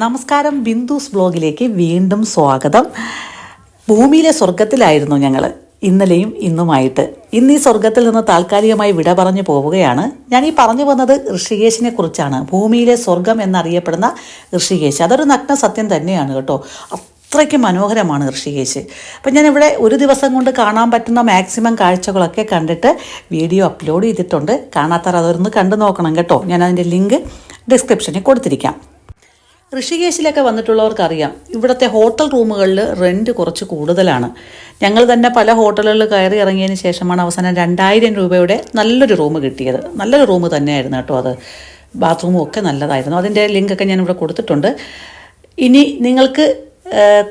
നമസ്കാരം ബിന്ദുസ് ബ്ലോഗിലേക്ക് വീണ്ടും സ്വാഗതം. ഭൂമിയിലെ സ്വർഗത്തിലായിരുന്നു ഞങ്ങൾ ഇന്നലെയും ഇന്നുമായിട്ട്. ഇന്ന് ഈ സ്വർഗത്തിൽ നിന്ന് താൽക്കാലികമായി വിട പറഞ്ഞു പോവുകയാണ്. ഞാൻ ഈ പറഞ്ഞു വന്നത് ഋഷികേശിനെ കുറിച്ചാണ്. ഭൂമിയിലെ സ്വർഗം എന്നറിയപ്പെടുന്ന ഋഷികേശ്. അതൊരു നഗ്ന സത്യം തന്നെയാണ് കേട്ടോ. അത്രയ്ക്ക് മനോഹരമാണ് ഋഷികേശ്. അപ്പം ഞാനിവിടെ ഒരു ദിവസം കൊണ്ട് കാണാൻ പറ്റുന്ന മാക്സിമം കാഴ്ചകളൊക്കെ കണ്ടിട്ട് വീഡിയോ അപ്ലോഡ് ചെയ്തിട്ടുണ്ട്. കാണാത്തവർ അതൊന്ന് കണ്ടു നോക്കണം കേട്ടോ. ഞാൻ അതിന്റെ ലിങ്ക് ഡിസ്ക്രിപ്ഷനിൽ കൊടുത്തിരിക്കാം. ഋഷികേശിലൊക്കെ വന്നിട്ടുള്ളവർക്കറിയാം. ഇവിടുത്തെ ഹോട്ടൽ റൂമുകളിൽ റെന്റ് കുറച്ച് കൂടുതലാണ്. ഞങ്ങൾ തന്നെ പല ഹോട്ടലുകളിൽ കയറി ഇറങ്ങിയതിന് ശേഷമാണ് അവസാനം രണ്ടായിരം രൂപയുടെ നല്ലൊരു റൂം കിട്ടിയത്. നല്ലൊരു റൂം തന്നെയായിരുന്നു കേട്ടോ അത്. ബാത്റൂമും ഒക്കെ നല്ലതായിരുന്നു. അതിന്റെ ലിങ്കൊക്കെ ഞാൻ ഇവിടെ കൊടുത്തിട്ടുണ്ട്. ഇനി നിങ്ങൾക്ക്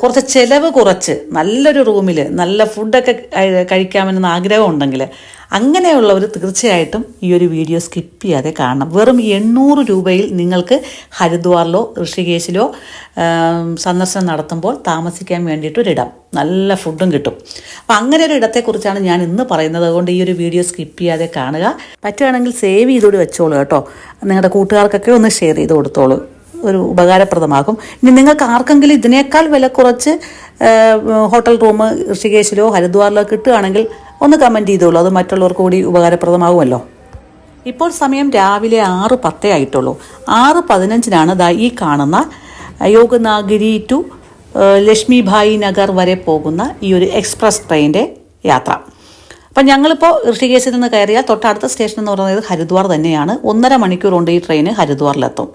കുറച്ച് ചിലവ് കുറച്ച് നല്ലൊരു റൂമിൽ നല്ല ഫുഡൊക്കെ കഴിക്കാമെന്ന ആഗ്രഹം ഉണ്ടെങ്കിൽ അങ്ങനെയുള്ളവർ തീർച്ചയായിട്ടും ഈ ഒരു വീഡിയോ സ്കിപ്പ് ചെയ്യാതെ കാണണം. വെറും എണ്ണൂറ് രൂപയിൽ നിങ്ങൾക്ക് ഹരിദ്വാറിലോ ഋഷികേശിലോ സന്ദർശനം നടത്തുമ്പോൾ താമസിക്കാൻ വേണ്ടിയിട്ടൊരിടം നല്ല ഫുഡും കിട്ടും. അപ്പം അങ്ങനെ ഒരു ഇടത്തെക്കുറിച്ചാണ് ഞാൻ ഇന്ന് പറയുന്നത്. അതുകൊണ്ട് ഈ ഒരു വീഡിയോ സ്കിപ്പ് ചെയ്യാതെ കാണുക. പറ്റുകയാണെങ്കിൽ സേവ് ചെയ്തോടി വെച്ചോളൂ കേട്ടോ. നിങ്ങളുടെ കൂട്ടുകാർക്കൊക്കെ ഒന്ന് ഷെയർ ചെയ്ത് കൊടുത്തോളൂ. ഒരു ഉപകാരപ്രദമാകും. ഇനി നിങ്ങൾക്ക് ആർക്കെങ്കിലും ഇതിനേക്കാൾ വില കുറച്ച് ഹോട്ടൽ റൂം ഋഷികേശിലോ ഹരിദ്വാറിലോ കിട്ടുകയാണെങ്കിൽ ഒന്ന് കമന്റ് ചെയ്തോളൂ. അത് മറ്റുള്ളവർക്ക് കൂടി ഉപകാരപ്രദമാകുമല്ലോ. ഇപ്പോൾ സമയം രാവിലെ ആറ് പത്തേ ആയിട്ടുള്ളൂ. ആറ് പതിനഞ്ചിനാണ് ദാ ഈ കാണുന്ന യോഗനാഗിരി ടു ലക്ഷ്മി ലക്ഷ്മിഭായി നഗർ വരെ പോകുന്ന ഈ ഒരു എക്സ്പ്രസ് ട്രെയിനിന്റെ യാത്ര. അപ്പം ഞങ്ങളിപ്പോൾ ഋഷികേശിൽ നിന്ന് കയറിയാൽ തൊട്ടടുത്ത സ്റ്റേഷൻ എന്ന് പറയുന്നത് ഹരിദ്വാർ തന്നെയാണ്. ഒന്നര മണിക്കൂർ കൊണ്ട് ഈ ട്രെയിന് ഹരിദ്വാറിലെത്തും.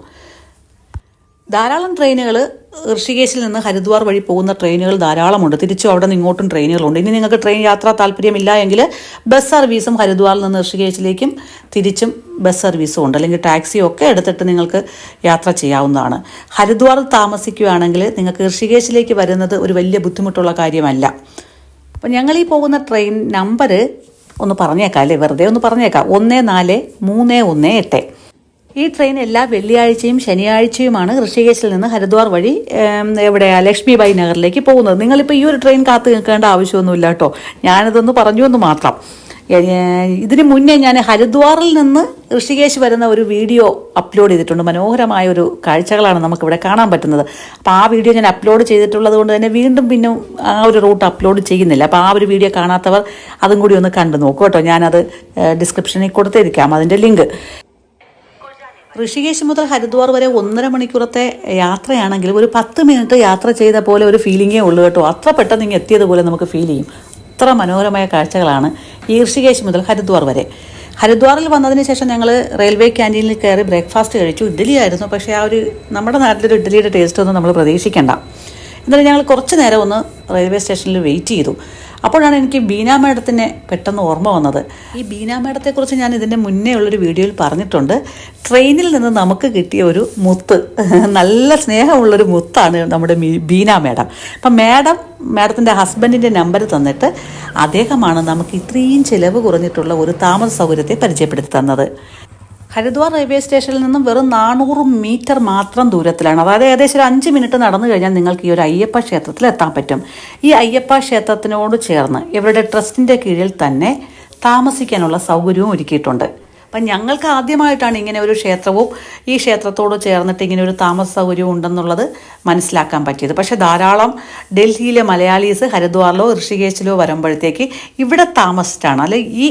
ധാരാളം ട്രെയിനുകൾ ഋഷികേശിൽ നിന്ന് ഹരിദ്വാർ വഴി പോകുന്ന ട്രെയിനുകൾ ധാരാളമുണ്ട്. തിരിച്ചും അവിടെ നിന്ന് ഇങ്ങോട്ടും ട്രെയിനുകളുണ്ട്. ഇനി നിങ്ങൾക്ക് ട്രെയിൻ യാത്ര താല്പര്യമില്ല എങ്കിൽ ബസ് സർവീസും ഹരിദ്വാറിൽ നിന്ന് ഋഷികേശിലേക്കും തിരിച്ചും ബസ് സർവീസും ഉണ്ട്. അല്ലെങ്കിൽ ടാക്സിയും ഒക്കെ എടുത്തിട്ട് നിങ്ങൾക്ക് യാത്ര ചെയ്യാവുന്നതാണ്. ഹരിദ്വാറിൽ താമസിക്കുകയാണെങ്കിൽ നിങ്ങൾക്ക് ഋഷികേശിലേക്ക് വരുന്നത് ഒരു വലിയ ബുദ്ധിമുട്ടുള്ള കാര്യമല്ല. അപ്പം ഞങ്ങൾ ഈ പോകുന്ന ട്രെയിൻ നമ്പർ ഒന്ന് പറഞ്ഞേക്കാം അല്ലേ? വെറുതെ ഒന്ന് പറഞ്ഞേക്കാം. ഒന്ന് നാല് മൂന്ന് ഒന്ന് എട്ട്. ഈ ട്രെയിൻ എല്ലാ വെള്ളിയാഴ്ചയും ശനിയാഴ്ചയുമാണ് ഋഷികേശിൽ നിന്ന് ഹരിദ്വാർ വഴി എവിടെയാ ലക്ഷ്മിബായി നഗറിലേക്ക് പോകുന്നത്. നിങ്ങളിപ്പോൾ ഈ ഒരു ട്രെയിൻ കാത്തു നിൽക്കേണ്ട ആവശ്യമൊന്നുമില്ല കേട്ടോ. ഞാനിതൊന്ന് പറഞ്ഞു എന്ന് മാത്രം. ഇതിന് മുന്നേ ഞാൻ ഹരിദ്വാറിൽ നിന്ന് ഋഷികേശ് വരുന്ന ഒരു വീഡിയോ അപ്ലോഡ് ചെയ്തിട്ടുണ്ട്. മനോഹരമായ ഒരു കാഴ്ചകളാണ് നമുക്കിവിടെ കാണാൻ പറ്റുന്നത്. അപ്പോൾ ആ വീഡിയോ ഞാൻ അപ്ലോഡ് ചെയ്തിട്ടുള്ളത് കൊണ്ട് തന്നെ വീണ്ടും പിന്നെ ആ ഒരു റൂട്ട് അപ്ലോഡ് ചെയ്യുന്നില്ല. അപ്പോൾ ആ ഒരു വീഡിയോ കാണാത്തവർ അതും കൂടി ഒന്ന് കണ്ടു നോക്കൂ കേട്ടോ. ഞാനത് ഡിസ്ക്രിപ്ഷനിൽ കൊടുത്തിരിക്കാം. അതിന്റെ ലിങ്ക് ഋഷികേശ് മുതൽ ഹരിദ്വാർ വരെ ഒന്നര മണിക്കൂറത്തെ യാത്രയാണെങ്കിൽ ഒരു പത്ത് മിനിറ്റ് യാത്ര ചെയ്ത പോലെ ഒരു ഫീലിംഗേ ഉള്ളൂ കേട്ടോ. അത്ര പെട്ടെന്ന് ഇങ്ങനെ എത്തിയതുപോലെ നമുക്ക് ഫീൽ ചെയ്യും. അത്ര മനോഹരമായ കാഴ്ചകളാണ് ഈ ഋഷികേശ് മുതൽ ഹരിദ്വാർ വരെ. ഹരിദ്വാറിൽ വന്നതിന് ശേഷം ഞങ്ങൾ റെയിൽവേ ക്യാന്റീനിൽ കയറി ബ്രേക്ക്ഫാസ്റ്റ് കഴിച്ചു. ഇഡ്ഡലി ആയിരുന്നു. പക്ഷേ ആ ഒരു നമ്മുടെ നാട്ടിലൊരു ഇഡ്ഡലിയുടെ ടേസ്റ്റ് ഒന്നും നമ്മൾ പ്രതീക്ഷിക്കേണ്ട. എന്നാലും ഞങ്ങൾ കുറച്ച് നേരം ഒന്ന് റെയിൽവേ സ്റ്റേഷനിൽ വെയിറ്റ് ചെയ്തു. അപ്പോഴാണ് എനിക്ക് ബീന മേഡത്തിനെ പെട്ടെന്ന് ഓർമ്മ വന്നത്. ഈ ബീന മേഡത്തെക്കുറിച്ച് ഞാൻ ഇതിന്റെ മുന്നേ ഉള്ളൊരു വീഡിയോയിൽ പറഞ്ഞിട്ടുണ്ട്. ട്രെയിനിൽ നിന്ന് നമുക്ക് കിട്ടിയ ഒരു മുത്ത് നല്ല സ്നേഹമുള്ളൊരു മുത്താണ് നമ്മുടെ ബീന മേഡം. അപ്പം മേഡം മേഡത്തിന്റെ ഹസ്ബൻഡിന്റെ നമ്പർ തന്നിട്ട് അദ്ദേഹമാണ് നമുക്ക് ഇത്രയും ചിലവ് കുറഞ്ഞിട്ടുള്ള ഒരു താമസ സൗകര്യത്തെ പരിചയപ്പെടുത്തി തന്നത്. ഹരിദ്വാർ റെയിൽവേ സ്റ്റേഷനിൽ നിന്നും വെറും നാനൂറ് മീറ്റർ മാത്രം ദൂരത്തിലാണ്. അതായത് ഏകദേശം ഒരു അഞ്ച് മിനിറ്റ് നടന്നു കഴിഞ്ഞാൽ നിങ്ങൾക്ക് ഈ ഒരു അയ്യപ്പ ക്ഷേത്രത്തിൽ എത്താൻ പറ്റും. ഈ അയ്യപ്പ ക്ഷേത്രത്തിനോട് ചേർന്ന് ഇവരുടെ ട്രസ്റ്റിന്റെ കീഴിൽ തന്നെ താമസിക്കാനുള്ള സൗകര്യവും ഒരുക്കിയിട്ടുണ്ട്. അപ്പം ഞങ്ങൾക്ക് ആദ്യമായിട്ടാണ് ഇങ്ങനെ ഒരു ക്ഷേത്രവും ഈ ക്ഷേത്രത്തോട് ചേർന്നിട്ട് ഇങ്ങനെ ഒരു താമസ സൗകര്യവും ഉണ്ടെന്നുള്ളത് മനസ്സിലാക്കാൻ പറ്റിയത്. പക്ഷേ ധാരാളം ഡൽഹിയിലെ മലയാളീസ് ഹരിദ്വാറിലോ ഋഷികേശിലോ വരുമ്പോഴത്തേക്ക് ഇവിടെ താമസിച്ചാണ്. അല്ലെ ഈ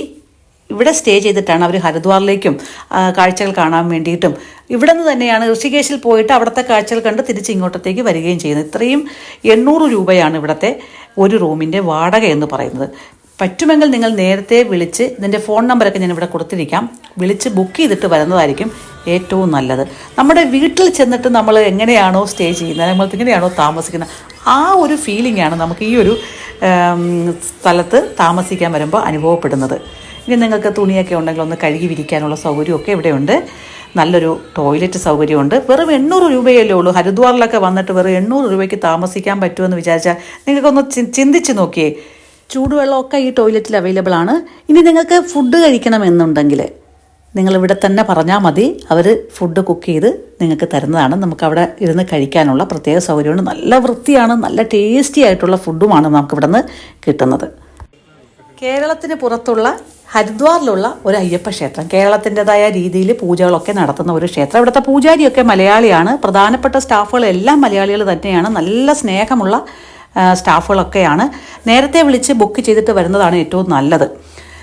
ഇവിടെ സ്റ്റേ ചെയ്തിട്ടാണ് അവർ ഹരിദ്വാറിലേക്കും കാഴ്ചകൾ കാണാൻ വേണ്ടിയിട്ടും. ഇവിടെ നിന്ന് തന്നെയാണ് ഋഷികേശിൽ പോയിട്ട് അവിടുത്തെ കാഴ്ചകൾ കണ്ട് തിരിച്ച് ഇങ്ങോട്ടത്തേക്ക് വരികയും ചെയ്യുന്നത്. ഇത്രയും എണ്ണൂറ് രൂപയാണ് ഇവിടുത്തെ ഒരു റൂമിന്റെ വാടക എന്ന് പറയുന്നത്. പറ്റുമെങ്കിൽ നിങ്ങൾ നേരത്തെ വിളിച്ച് ഇതിന്റെ ഫോൺ നമ്പറൊക്കെ ഞാൻ ഇവിടെ കൊടുത്തിരിക്കാം. വിളിച്ച് ബുക്ക് ചെയ്തിട്ട് വരുന്നതായിരിക്കും ഏറ്റവും നല്ലത്. നമ്മുടെ വീട്ടിൽ ചെന്നിട്ട് നമ്മൾ എങ്ങനെയാണോ സ്റ്റേ ചെയ്യുന്നത് നമ്മൾ എങ്ങനെയാണോ താമസിക്കുന്നത് ആ ഒരു ഫീലിംഗ് ആണ് നമുക്ക് ഈ ഒരു സ്ഥലത്ത് താമസിക്കാൻ വരുമ്പോൾ അനുഭവപ്പെടുന്നത്. ഇനി നിങ്ങൾക്ക് തുണിയൊക്കെ ഉണ്ടെങ്കിൽ ഒന്ന് കഴുകി വിരിക്കാനുള്ള സൗകര്യമൊക്കെ ഇവിടെയുണ്ട്. നല്ലൊരു ടോയ്ലറ്റ് സൗകര്യമുണ്ട്. വെറും എണ്ണൂറ് രൂപയല്ലേ ഉള്ളൂ. ഹരിദ്വാറിലൊക്കെ വന്നിട്ട് വെറും എണ്ണൂറ് രൂപയ്ക്ക് താമസിക്കാൻ പറ്റുമെന്ന് വിചാരിച്ചാൽ നിങ്ങൾക്കൊന്ന് ചിന്തിച്ച് നോക്കിയേ. ചൂടുവെള്ളമൊക്കെ ഈ ടോയ്ലറ്റിൽ അവൈലബിൾ ആണ്. ഇനി നിങ്ങൾക്ക് ഫുഡ് കഴിക്കണമെന്നുണ്ടെങ്കിൽ നിങ്ങൾ ഇവിടെ തന്നെ പറഞ്ഞാൽ മതി. അവർ ഫുഡ് കുക്ക് ചെയ്ത് നിങ്ങൾക്ക് തരുന്നതാണ്. നമുക്ക് അവിടെ ഇരുന്ന് കഴിക്കാനുള്ള പ്രത്യേക സൗകര്യമുണ്ട്. നല്ല വൃത്തിയാണ് നല്ല ടേസ്റ്റി ആയിട്ടുള്ള ഫുഡുമാണ് നമുക്ക് ഇവിടെ നിന്ന് കിട്ടുന്നത്. കേരളത്തിന് പുറത്തുള്ള ഹരിദ്വാറിലുള്ള ഒരു അയ്യപ്പ ക്ഷേത്രം കേരളത്തിന്റെതായ രീതിയിൽ പൂജകളൊക്കെ നടത്തുന്ന ഒരു ക്ഷേത്രം. ഇവിടുത്തെ പൂജാരിയൊക്കെ മലയാളിയാണ്. പ്രധാനപ്പെട്ട സ്റ്റാഫുകളെല്ലാം മലയാളികൾ തന്നെയാണ്. നല്ല സ്നേഹമുള്ള സ്റ്റാഫുകളൊക്കെയാണ്. നേരത്തെ വിളിച്ച് ബുക്ക് ചെയ്തിട്ട് വരുന്നതാണ് ഏറ്റവും നല്ലത്.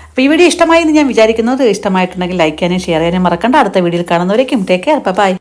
അപ്പോൾ ഈ വീഡിയോ ഇഷ്ടമായി എന്ന് ഞാൻ വിചാരിക്കുന്നത്. ഇഷ്ടമായിട്ടുണ്ടെങ്കിൽ ലൈക്ക് ചെയ്യാനും ഷെയർ ചെയ്യാനും മറക്കണ്ട. അടുത്ത വീഡിയോയിൽ കാണുന്നവരേക്കും ടേക്ക് കെയർ ബൈ